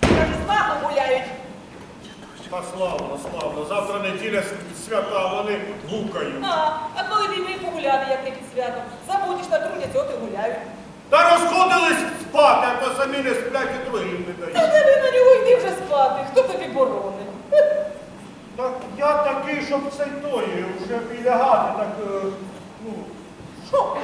Каже, смату гуляють. Та славно, славно. Завтра неділя свята, вони гукають. А, а коли б і ми погуляли, як не під святом. Забудеш на трудяться, от і гуляють. Та розходились спати, а то самі не сплять і другим не дають. Та тебе на нього йди вже спати. Хто тобі боронить? Так я такий, щоб цей той, е, вже і так. Е, ну... Що?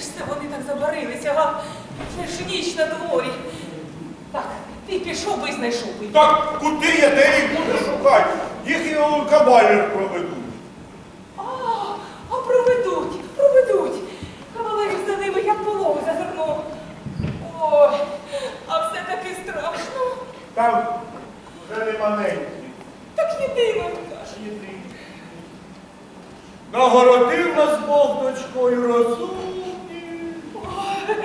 Ж це вони так забарилися, га? Це ж ніч на дворі. Так, ти пішов би і знайшов би. Так куди я, де їх буду шукати? Їх і у кабалер проведуть. А, а проведуть, проведуть. Кавалерів за ними як полову зазирнув. Ой, а все таки страшно. Там вже не маленькі. Так єдино каже. Нагородив нас Бог дочкою розумні. Ой,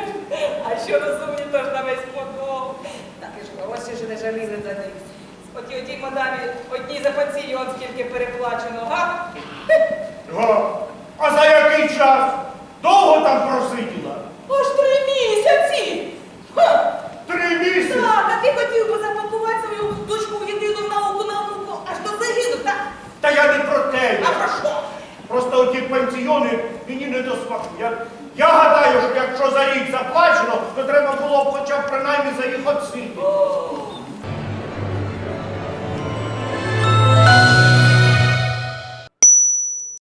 А що розумні, то ж на весь подол. Так і ж гроші ж не жаліли за них. Оті отій мадамі одній за пансіон скільки переплачено, га? Га. А за який час? Довго там просиділа? Аж три місяці! Ха! Три місяці. Так, а ти хотів би запакувати свою дочку в єдину науку науку аж до загину, так? Та я не про те. А про що? Просто оті пенсіони мені не до смаку. Я, я гадаю, що якщо за рік заплачено, то треба було б хоча б принаймні за їх оцінити. О,